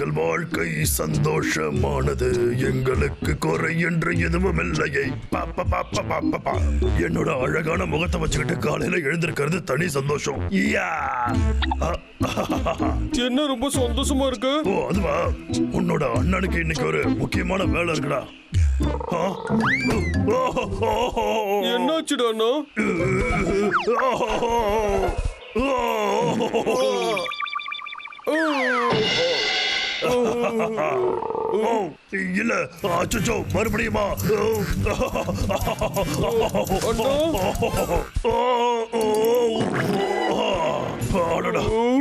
எங்கள் வாழ்க்கை சந்தோஷமானது. எங்களுக்கு குறை என்று எதுவும் இல்லையே. பாப்பா பாப்பா பாப்பா பா. என்னோட அழகான முகத்தை வச்சுக்கிட்டு காலையில எழுந்திருக்கிறது தனி சந்தோஷம். என்ன ரொம்ப சந்தோஷமா இருக்கு? ஓ அதுவா? உன்னோட அண்ணனுக்கு இன்னைக்கு ஒரு முக்கியமான வேலை இருக்குடா. என்னாச்சுடா ஓ, இல்ல. அச்சோ மறுபடியுமா?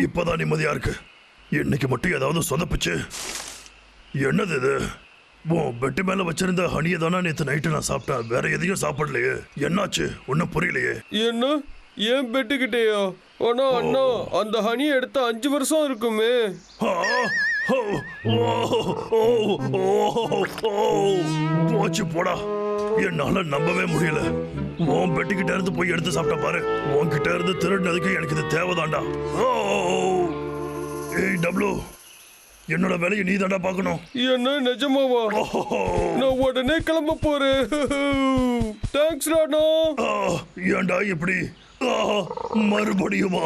இப்பதான் நிம்மதியா இருக்கு. இன்னைக்கு மட்டும் ஏதாவது சொதப்புச்சு. என்னது இது? பெட்டு மேல வச்சிருந்த ஹனியை தானே நேத்து நைட்டு நான் சாப்பிட்டேன். வேற எதையும் சாப்பிடலையே. என்னாச்சு? ஒன்னும் புரியலையே. என்ன? ஏன் பெட்டுக்கிட்டேயா ஆனா அண்ணா அந்த ஹனி எடுத்த அஞ்சு வருஷம் இருக்குமே! போச்சு போடா. என்னால நம்பவே முடியல. உன் பெட்டிக்கிட்ட இருந்து போய் எடுத்து சாப்பிட்ட பாரு. உன்கிட்ட இருந்து திருடினதுக்கு எனக்கு இது தேவைதான்டா! ஏய் டப்ளு என்னோட வேலையை நீ தாண்டா பார்க்கணும். என்ன நிஜமாவா! நான் உடனே கிளம்ப போறேன். தேங்க்ஸ் ராணா. ஆ, ஏன்டா இப்படி? மறுபடியுமா?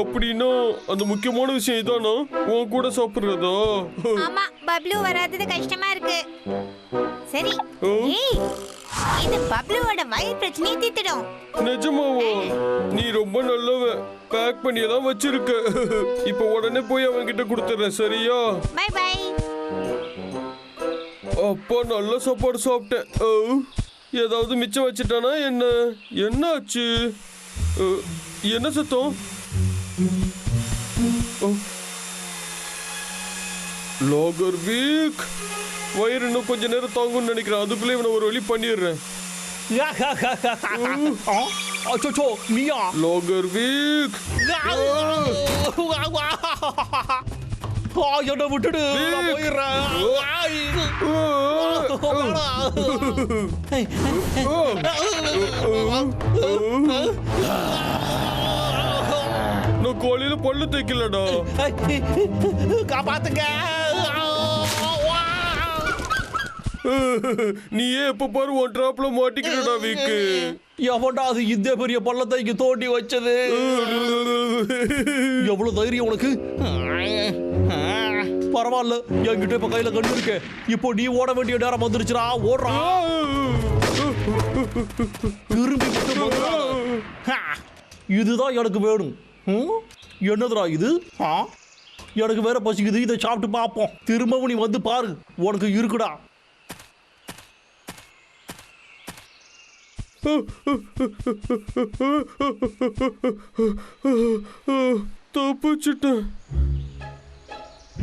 அப்படின்னா அந்த முக்கியமான விஷயம் இதானா? உன் கூட சாப்பிடுறதா? ஆமா பப்ளு வராதது கஷ்டமா இருக்கு. சரி. ஏய் இது பப்ளுவோட வயிறு பிரச்சனையை தீர்த்திடும். நிஜமாவா? நீ ரொம்ப நல்லவ. பேக் பண்ணி தான் வச்சிருக்க. இப்போ உடனே போய் அவன்கிட்ட கொடுத்துறேன் சரியா? பை பை அப்பா நல்ல சாப்பாடு சாப்பிட்டேன். ஏதாவது மிச்சம் வச்சுட்டானா என்ன? என்ன ஆச்சு என்ன சத்தம். லாகர் வீக் வயிறு இன்னும் கொஞ்ச நேரம் தாங்கும்னு நினைக்கிறேன். அதுக்குள்ளே இவனை ஒரு வழி பண்ணிடுறேன். அச்சோ நீயா? லாகர் வீக் என்னை விட்டுடு நான் கோழியில பல்லு தைக்கலடா காப்பாத்துங்க. நீயே எப்ப பாரு ஒன் டிராப்ல மாட்டிக்கிறடா வீக்கு எவன்டா அது இந்த பெரிய பள்ளத்தை இங்க தோண்டி வச்சது? எவ்வளவு தைரியம் உனக்கு? பரவாயில்ல. என்கிட்ட இப்ப கையில கண்டு இருக்கு. இப்போ நீ ஓட வேண்டிய நேரம் வந்துருச்சுடா. ஓடுறா. திரும்பி இதுதான் எனக்கு வேணும்? என்னதுடா இது? எனக்கு வேற பசிக்குது. இதை சாப்பிட்டு பார்ப்போம். திரும்பவும் நீ வந்து பாரு. உனக்கு இருக்குடா. தப்பிச்சிட்டேன்.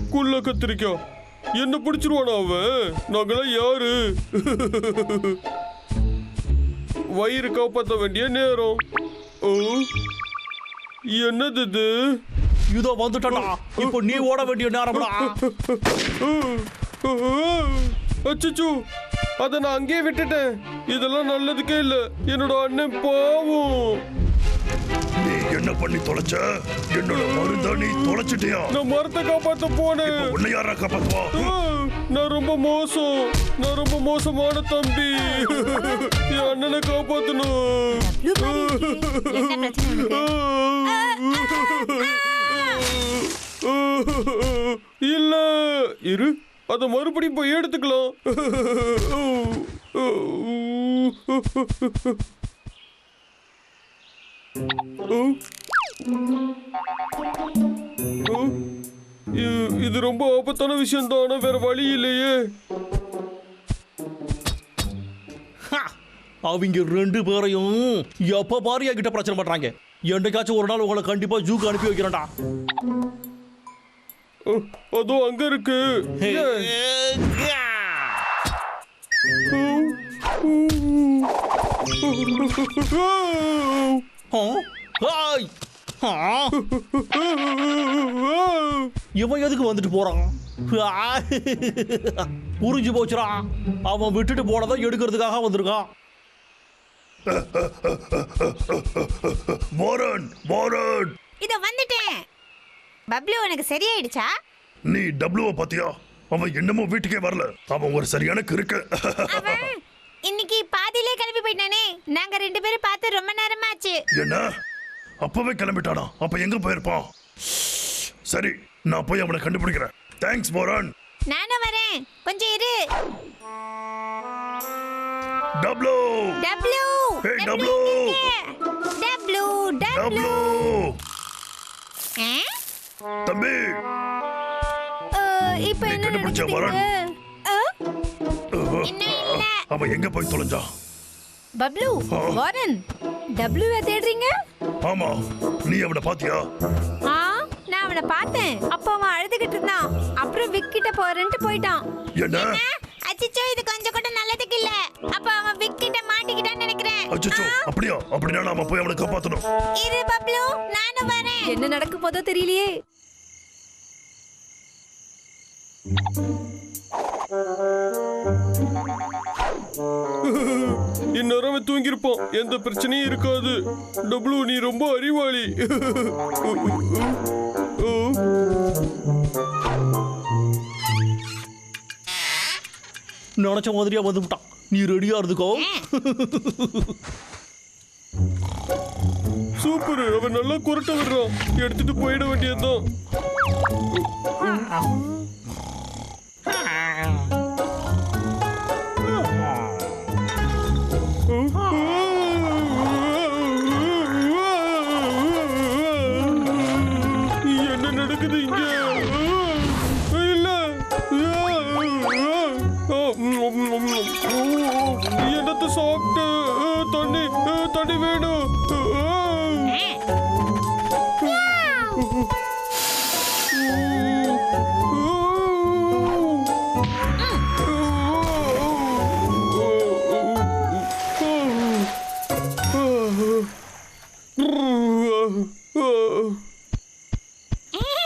குள்ள கத்திரிக்காய் என்ன பிடிச்சிருவானா அவன்? நாங்களாம் யாரு? வயிறு காப்பாற்ற வேண்டிய நேரம். ஓ? என்னது இது? இதோ வந்துட்டா இப்போ நீ ஓட வேண்டிய நேரம்டா. அச்சச்சோ. அதை நான் அங்கேயே விட்டுட்டேன். இதெல்லாம் நல்லதுக்கே இல்ல. என்னோட அண்ணன் பாவம். என்ன பண்ணி தொலைச்ச என்னோட மருந்த நீ தொலைச்சிட்டியா நான் மரத்தை காப்பாத்த போனேன் உன்னை யாரா காப்பாத்துவா நான் ரொம்ப மோசம் நான் ரொம்ப மோசமான தம்பி என் அண்ணனை காப்பாத்தணும்? இல்ல இரு அத மறுபடியும் போய் எடுத்துக்கலாம் இ- இது ரொம்ப ஆபத்தான விஷயம் தான் வேற வழி இல்லையே! அவங்க ரெண்டு பேரையும் எப்ப பாரு என்கிட்ட பிரச்சனை பண்றாங்க? என்னைக்காச்சும் ஒரு நாள் உங்களை கண்டிப்பா ஜூக்கு அனுப்பி வைக்கிறேன்டா. அதோ அங்க இருக்கு. ஏன்? இவன் எதுக்கு வந்துட்டு போறான்! புரிஞ்சு போச்சுடா. அவன் விட்டுட்டு போனதை எடுக்கிறதுக்காக வந்திருக்கான். வாரன் வாரன் இதோ வந்துட்டேன். பப்ளு உனக்கு சரியாயிடுச்சா? நீ டப்ளுவ பாத்தியா அவன் என்னமோ வீட்டுக்கே வரல. அவன் ஒரு சரியான கிறுக்கு. இன்னைக்கு பாதியிலே கிளம்பி போயிட்டானே. நாங்க ரெண்டு பேரும் பார்த்து ரொம்ப நேரமாச்சு. என்ன? அப்பவே கிளம்பிட்டானா? அப்ப எங்க போயிருப்பான்? சரி நான் போய் அவனை கண்டுபிடிக்கிறேன். தேங்க்ஸ் போரான் நானும் வரேன். கொஞ்சம் இரு. டப்ளூ. டப்ளு. Hey, டப்ளு. டப்ளு. டப்ளு தம்பி. இப்போ என்ன கண்டுபிடிச்ச வரன். அவன் எங்க போய் தொலைஞ்சான்? பப்ளு வாரன் டப்ளூ தேடுறீங்க? ஆமா நீ அவனை பாத்தியா? ஆ நான் அவனை பார்த்தேன். அப்போ அவன் அழுதுகிட்டு இருந்தான். அப்புறம் விக் கிட்ட போறேன்ட்டு போயிட்டான். என்ன? அச்சிச்சோ இது கொஞ்சம் கூட நல்லதுக்கு இல்ல. அப்ப அவன் விக் கிட்ட மாட்டிக்கிட்டான்னு நினைக்கிறேன். அச்சோ அப்படியா? அப்படின்னா நாம போய் அவனை காப்பாத்தணும். இரு பப்ளு நானும் வரேன். என்ன நடக்க போதோ தெரியலையே. இந்நேரம் அவன் தூங்கியிருப்பான் எந்த பிரச்சனையும் இருக்காது. டபுளு நீ ரொம்ப அறிவாளி. நினைச்ச மாதிரியா வந்து விட்டான். நீ ரெடியா இருந்துக்கோ. சூப்பர். அவன் நல்லா குரட்ட விடுறான். எடுத்துட்டு போயிட வேண்டியதுதான். தண்ணி வேணும்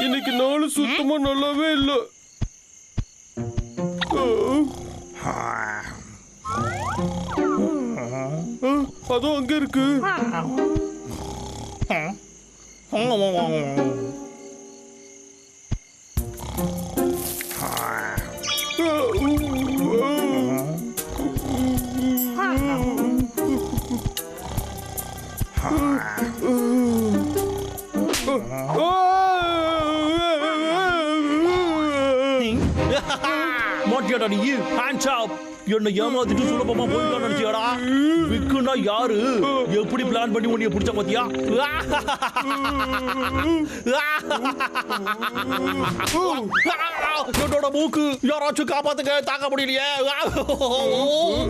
இன்னைக்கு நாலு சுத்தமா நல்லாவே இல்லை. அதோ அங்க இருக்கு மாட்டியாடா நீ? ஹேண்ட்ஸ் அப் என்ன ஏமாத்திட்டு சுலபமா போயிடலாம் நினைச்சியாடா? விக்குனா யாரு? எப்படி பிளான் பண்ணி உன்னைய பிடிச்ச பாத்தியா? என்னோட மூக்கு யாராச்சும் காப்பாத்துக்க தாக்க முடியலையே.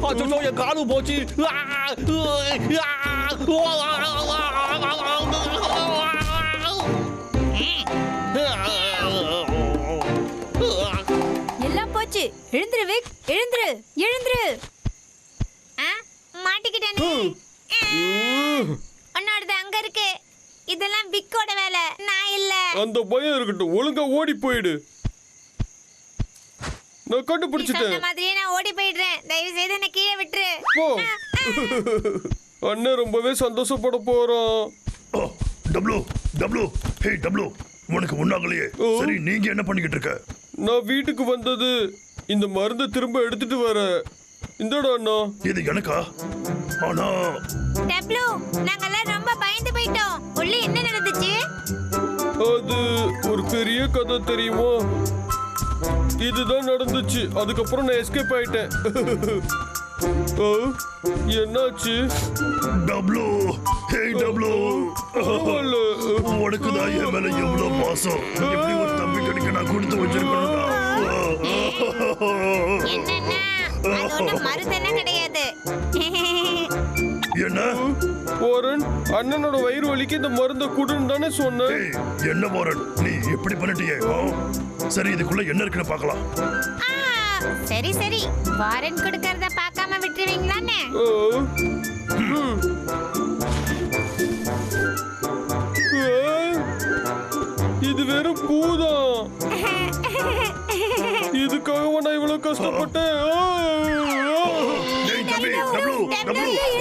அச்சோ என் காலு போச்சு. எழுந்துரு விக். எழுந்துரு எழுந்துரு. ஆ, மாட்டிக்கிட்டேனே. உன்னோடது அங்க இருக்கு. இதெல்லாம் விக்கோட வேலை. நான் இல்ல. அந்த பயம் இருக்கட்டும். ஒழுங்கா ஓடி போயிடு. நான் கண்டுபிடிச்சிட்டேன். மாதிரியே நான் ஓடி போயிடுறேன். தயவு செய்து என்ன கீழே விட்டுரு. போ. அண்ணன் ரொம்பவே சந்தோஷப்பட போறான். ஓ, டப்ளூ டப்ளூ. ஹே டப்ளூ. உனக்கு ஒண்ணாகலையே. ஓ. சரி நீங்க என்ன பண்ணிக்கிட்டு இருக்க? நான் வீட்டுக்கு வந்தது இந்த மருந்தை திரும்ப எடுத்துட்டு வர. இந்தடா அண்ணா. இது எனக்கா? ஆனா டப்ளு நாங்கெல்லாம் ரொம்ப பயந்து போயிட்டோம். உள்ள என்ன நடந்துச்சு? அது ஒரு பெரிய கதை தெரியுமா? இதுதான் நடந்துச்சு. அதுக்கப்புறம் நான் எஸ்கேப் ஆயிட்டேன். ஆ, என்னாச்சு? டப்ளூ ஹே டப்ளூ. உனக்கு தான் என் மேல எவ்வளவு பாசம் எப்படி ஒரு தம்பி கிடைக்க நான் கொடுத்து வச்சிருக்கணும்டா? மருந்தெல்லாம் கிடையாது. என்ன? போரன் அண்ணனோட வயிறு வலிக்கு இந்த மருந்தை குடுன்னு தானே சொன்னேன். என்ன போறன்? நீ எப்படி பண்ணிட்டியே? சரி இதுக்குள்ள என்ன இருக்குன்னு பார்க்கலாம். சரி சரி. வாரன் கொடுக்கறத பார்க்காம விட்டுருவீங்களான்னு நான் இவ்வளவு கஷ்டப்பட்டேன் ஆ. ஆ. டேய் தம்பி டப்ளூ டப்ளூ டப்ளூ எழுந்துடுறா என்னாச்சு?